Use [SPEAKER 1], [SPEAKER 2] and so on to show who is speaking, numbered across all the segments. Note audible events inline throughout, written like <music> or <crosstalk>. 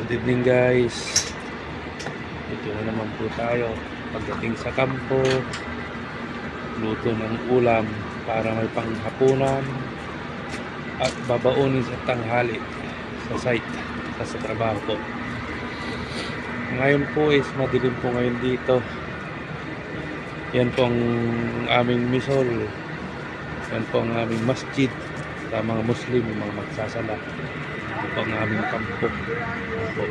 [SPEAKER 1] Good evening guys. Ito na naman po tayo. Pagdating sa kampo, luto ng ulam para may panghapunan at babaunin sa tanghali sa site sa, sa trabaho po. Ngayon po is madilim po ngayon dito. Yan po ang aming misol. Yan po ang aming masjid sa mga Muslim, mga magsasala. Yan po ang aming kampo. Yan po.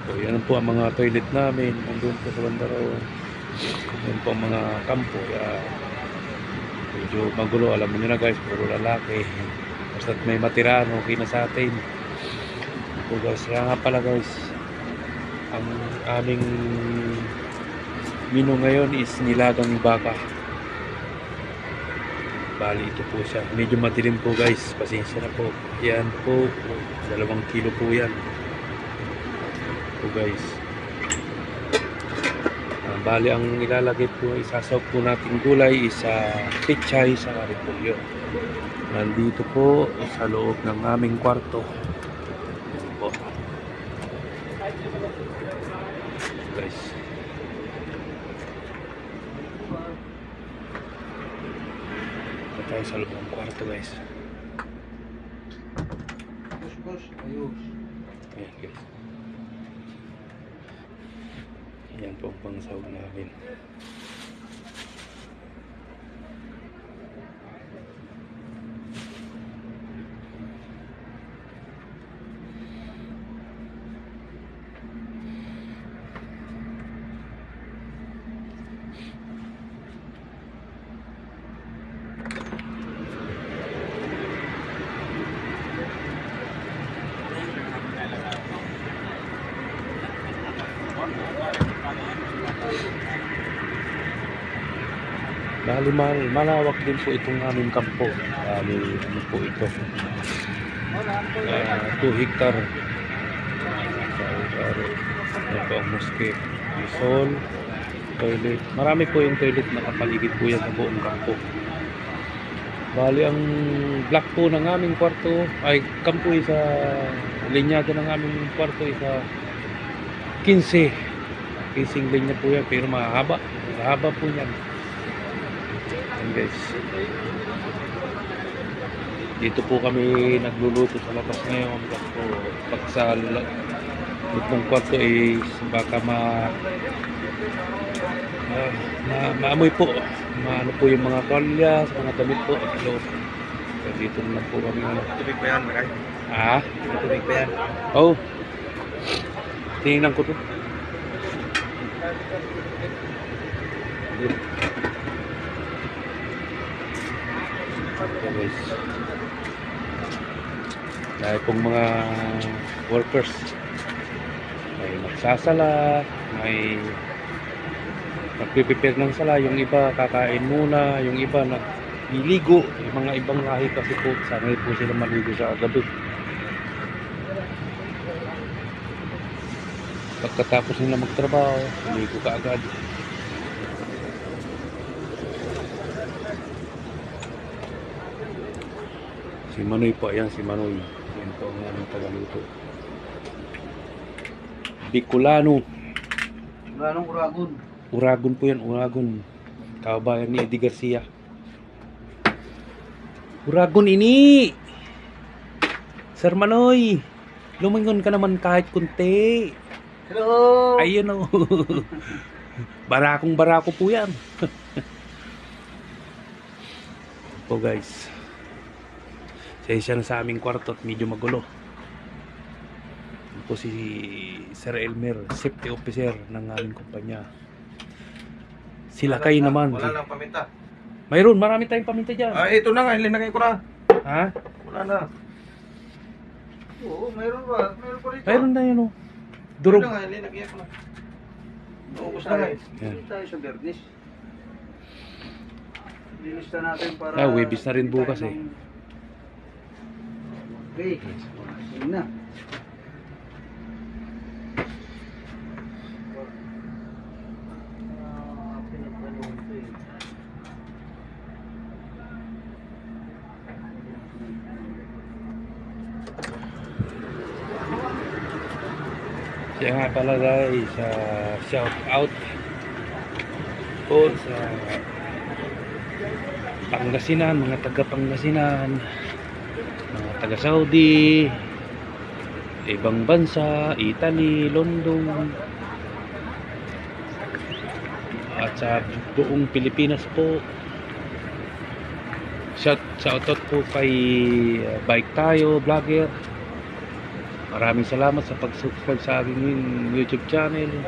[SPEAKER 1] So, yan po ang mga toilet namin. Nandun po sa Bandaro. Yan po ang mga kampo. Kaya, medyo magulo. Alam nyo na guys, puro lalaki. Basta't may matira, okay na sa atin. So guys, kaya nga pala guys, ang aming menu ngayon is nilagang baka. Bali, ito po siya. Medyo madilim po guys. Pasensya na po. Yan po. Dalawang kilo po yan. Po guys. Ah, bali, ang ilalagay po, isasaw po natin gulay is sa pichay sa repolyo. Nandito po sa loob ng aming kwarto. Yan po. Guys. Ito tayo sa loob ng kwarto guys.
[SPEAKER 2] Boss, boss, ayos.
[SPEAKER 1] Ayan guys. Yan po ang pangsahog namin. Bali mal, malawak din po itong aming kampo. Bali ano po ito. Uh, 2 hektar. Ito ang muskip. Luzon, toilet. Marami po yung toilet nakapaligid po yan sa buong kampo. Bali ang black po ng aming kwarto ay kampo sa linyado ng aming kwarto isa 15 15 lane na po yan pero mahaba. Mahaba po yan yan guys. Dito po kami nagluluto sa labas ngayon. So, pag sa lutong kwarto is baka ma ma maamoy po. Maano po yung mga kalya sa mga damit po. At loob so, dito na po kami ano?
[SPEAKER 2] tubig pa yan Maray?
[SPEAKER 1] ah?
[SPEAKER 2] tubig pa yan.
[SPEAKER 1] Oh. Tingnan ko to. Okay guys. Pong mga workers may magsasala, may nagpiprepare ng sala, yung iba kakain muna, yung iba nagliligo, yung mga ibang lahi kasi po, sanay po sila maligo sa gabi. Pagkatapos nila magtrabaho, ligo ka agad. Si Manoy po, ayan si Manoy. Yan po ang aming tagaluto. Bicolano.
[SPEAKER 2] Wala nang uragon.
[SPEAKER 1] Uragon po yan, Uragon. Kabayan ni Eddie Garcia. Uragon ini! Sir Manoy! Lumingon ka naman kahit kunti.
[SPEAKER 2] Hello!
[SPEAKER 1] Ayun <laughs> o. barakong barako po yan. <laughs> po guys. Sensya na sa aming kwarto at medyo magulo. Po si Sir Elmer, safety officer ng aming kumpanya. Sila kayo naman.
[SPEAKER 2] Wala nang paminta.
[SPEAKER 1] Mayroon, marami tayong paminta dyan.
[SPEAKER 2] Ah, ito na nga, ilinagay ko na.
[SPEAKER 1] Ha?
[SPEAKER 2] Wala na. Oo, mayroon ba? Mayroon pa rito.
[SPEAKER 1] Mayroon na yun o. Durog.
[SPEAKER 2] Wala nga, ko na. Naubos na.
[SPEAKER 1] Yan.
[SPEAKER 3] Hindi tayo sa Bernis. Lilista natin para...
[SPEAKER 1] Ah, Webis na rin bukas eh.
[SPEAKER 3] Okay. Yun na.
[SPEAKER 1] Kaya nga pala guys, uh, shout out po sa Pangasinan, mga taga Pangasinan, mga taga Saudi, ibang bansa, Italy, London, at sa buong Pilipinas po. Shout, shout out po kay uh, Bike Tayo, vlogger. Maraming salamat sa pag-subscribe sa aking YouTube channel.